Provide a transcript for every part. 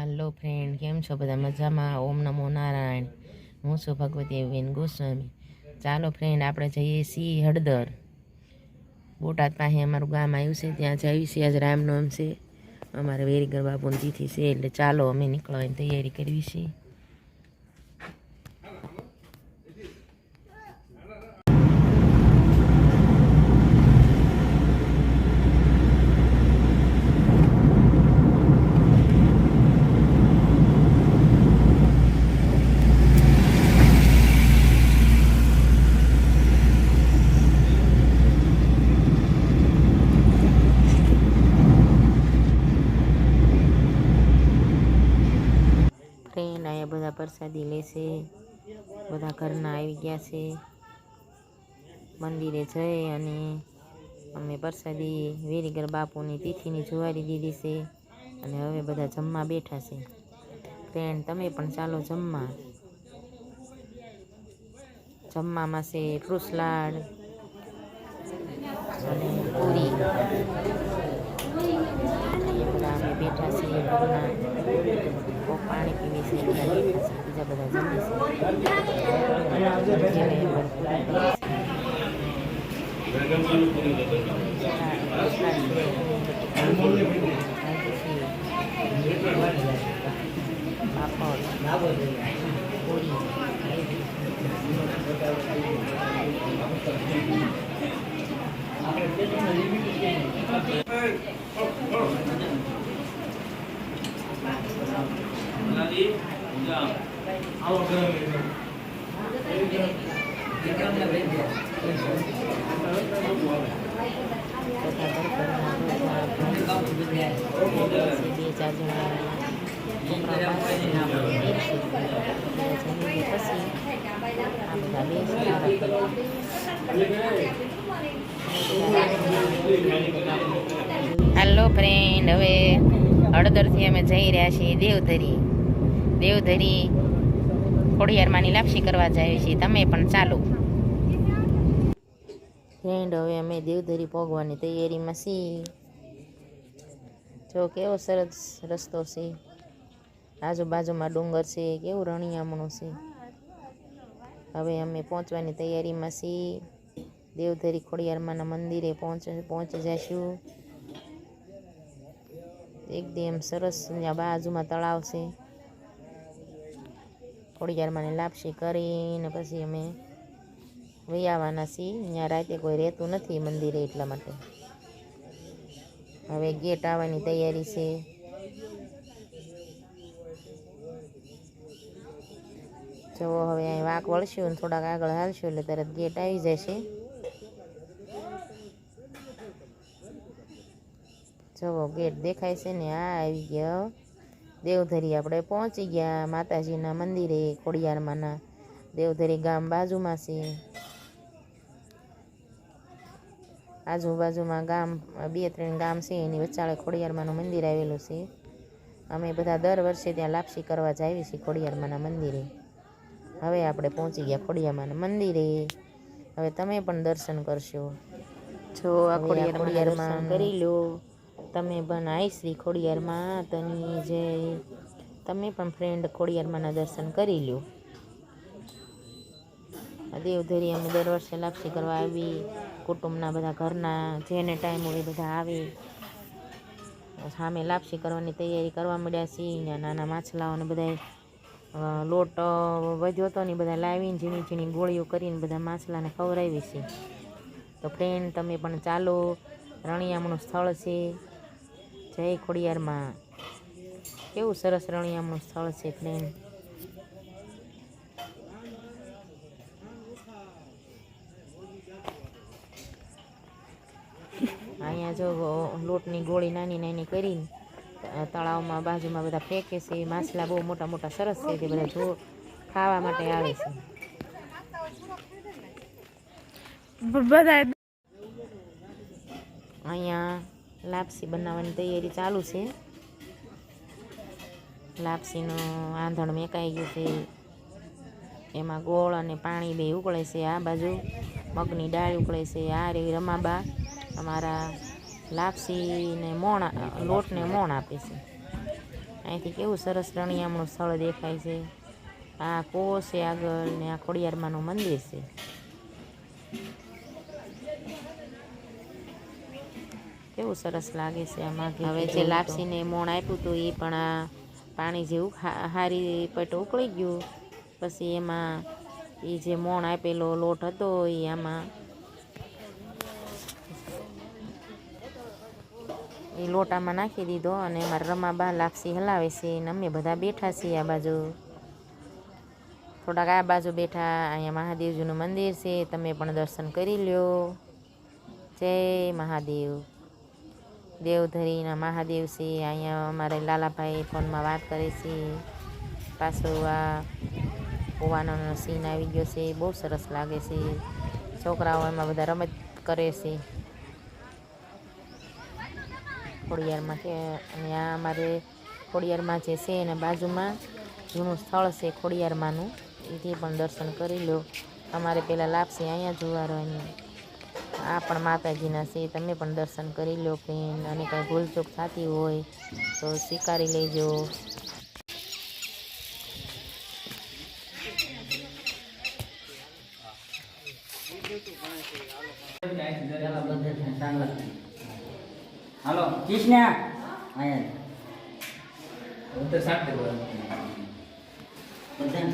હાલો friend કેમ છો બધા? મજામાં? ઓમ નમો નારાયણ. હું છું ભગવતી બેન ગોસ્વામી. ચાલો ફ્રેન્ડ આપણે જઈએ છીએ હળદર. બોટાદ પાસે અમારું ગામ આવ્યું છે. ત્યાં જઈએ છીએ. આજ રામનવમ છે. અમારે વેરીગર બાપુની તિથિ છે, એટલે ચાલો અમે નીકળવાની તૈયારી કરવી છીએ ફ્રેન્ડ અહીંયા બધા પ્રસાદી લેશે બધા ઘરના આવી ગયા છે. મંદિરે જઈ અને અમે પ્રસાદી વેરીગર બાપુની તિથિની જુવારી દીધી છે અને હવે બધા જમવા બેઠા છે. ફ્રેન્ડ તમે પણ ચાલો જમવા. જમવામાં છે ફ્રૂટ સલાડ અને પૂરી. બધા અમે બેઠા છીએ ઘરના પાણી પીવી છે બધા બેઠા છે બીજા બધા જમે છે. પાપડ પૂરી બધા ઘરના બધા બે ચાર જણા છોકરા પાસે બેસી જમીને પછી આ બધા બેસી હાલો ફ્રેન્ડ હવે હળદરથી અમે જઈ રહ્યા છીએ દેવધરી. દેવધરી ખોડિયારમાંની લાપસી કરવા જઈએ છીએ તમે પણ ચાલો. ફ્રેન્ડ હવે અમે દેવધરી ભોગવાની તૈયારીમાં છીએ. જો કેવો સરસ રસ્તો છે. આજુબાજુમાં ડુંગર છે, કેવું રણિયામણું છે. હવે અમે પહોંચવાની તૈયારીમાં છીએ. દેવધરી ખોડિયારમાંના મંદિરે પહોંચ, પહોંચી જઈશું એકદમ સરસ ત્યાં બાજુમાં તળાવ છે. ખોડિયારમાંને લાપસી કરીને પછી અમે વહી આવવાના છીએ. ત્યાં રાતે કોઈ રહેતું નથી મંદિરે એટલા માટે. હવે ગેટ આવવાની તૈયારી છે. જો હવે અહીં વાંક વળશું ને થોડાક આગળ હાલશું એટલે તરત ગેટ આવી જશે. જવો ગેટ દેખાય છે ને? આ આવી ગયા. દેવધરી આપણે પહોંચી ગયા માતાજીના મંદિરે ખોડિયારમાંના. દેવધરી ગામ બાજુમાં છે. આજુબાજુમાં ગામ બે ત્રણ ગામ છે એની વચ્ચાળે ખોડિયારમાંનું મંદિર આવેલું છે. અમે બધા દર વર્ષે ત્યાં લાપસી કરવા જઈએ છીએ ખોડિયારમાંના મંદિરે. હવે આપણે પહોંચી ગયા ખોડિયામાંના મંદિરે. હવે તમે પણ દર્શન કરશો. જો આ ખોડિયારમાં કરી લો. તમે આઈ શ્રી ખોડિયારમાં તની જે તમે પણ ફ્રેન્ડ ખોડિયારમાંના દર્શન કરી લ્યો. દેવધરી અમે દર વર્ષે લાપસી કરવા આવી. કુટુંબના બધા ઘરના જેને ટાઈમ હોય બધા આવે. સામે લાપસી કરવાની તૈયારી કરવા મળ્યા છીએ નાના માછલાઓને બધા લોટ વધ્યો હતો ને બધા લાવીને ઝીણી ઝીણી ગોળીઓ કરીને બધા માછલાને ખવડાવી છે તો ફ્રેન્ડ તમે પણ ચાલો. રણિયામણું સ્થળ છે. જય ખોડિયારમાં. કેવું સરસ રણિયામણું સ્થળ છે ફ્રેન્ડ અહીંયા જો લોટની ગોળી નાની નાની કરીને તળાવમાં બાજુમાં બધા ફેંકે છે માછલા બહુ મોટા મોટા સરસ છે તે બધા જો ખાવા માટે આવે છે. અહીંયા લાપસી બનાવવાની તૈયારી ચાલુ છે. લાપસીનું આંધણ મેકાઈ ગયું છે. એમાં ગોળ અને પાણી બે ઉકળે છે આ બાજુ. મગની દાળ ઉકળે છે. આ રે રમાબા અમારા લાપસીને મોણ, લોટને મોણ આપે છે. અહીંથી કેવું સરસ રણિયામણું સ્થળ દેખાય છે. આ કો છે આગળ ને આ ખોડિયારમાંનું મંદિર છે. કેવું સરસ લાગે છે આમાં હવે જે લાપસીને મોણ આપ્યું હતું એ પણ આ પાણી જેવું હારી પટ ઉકળી ગયું. પછી એમાં એ જે મોણ આપેલો લોટ હતો એ આમાં એ લોટામાં નાખી દીધો અને એમાં રમાબા લાપસી હલાવે છે અને અમે બધા બેઠા છીએ આ બાજુ. થોડાક આ બાજુ બેઠા અહીંયા મહાદેવજીનું મંદિર છે, તમે પણ દર્શન કરી લ્યો. જય મહાદેવ. દેવધરીના મહાદેવ છે, અહીંયા અમારે લાલાભાઈ ફોનમાં વાત કરે છે. પાછું આ કુવાનો સીન આવી ગયો છે, બહુ સરસ લાગે છે. છોકરાઓ એમાં બધા રમત કરે છે. ખોડિયારમાં કે, અને આ અમારે ખોડિયારમાં જે છે, એના બાજુમાં જૂનું સ્થળ છે, ખોડિયારમાંનું. એથી પણ દર્શન કરી લો. અમારે પહેલાં લાપસી અહીંયા જોવા જોવાનું આ પણ માતાજીના છે તમે પણ દર્શન કરી લો બેન. અને કંઈ ભૂલચૂક થતી હોય તો સ્વીકારી લેજો. હાલો. કૃષ્ણ અહીંયા ઉત્તર સાત દે બોલો બધાને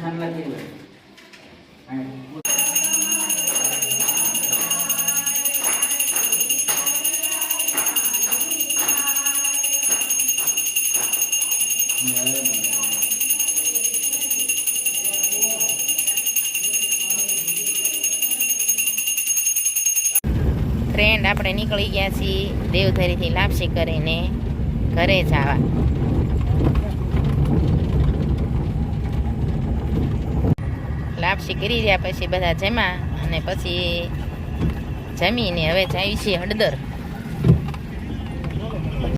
ફ્રેન્ડ આપણે નીકળી ગયા છીએ દેવધરીથી લાપસી કરીને ઘરે જવા. લાપસી કરી રહ્યા પછી બધા જમા અને પછી જમીને હવે જાય છે હળદર.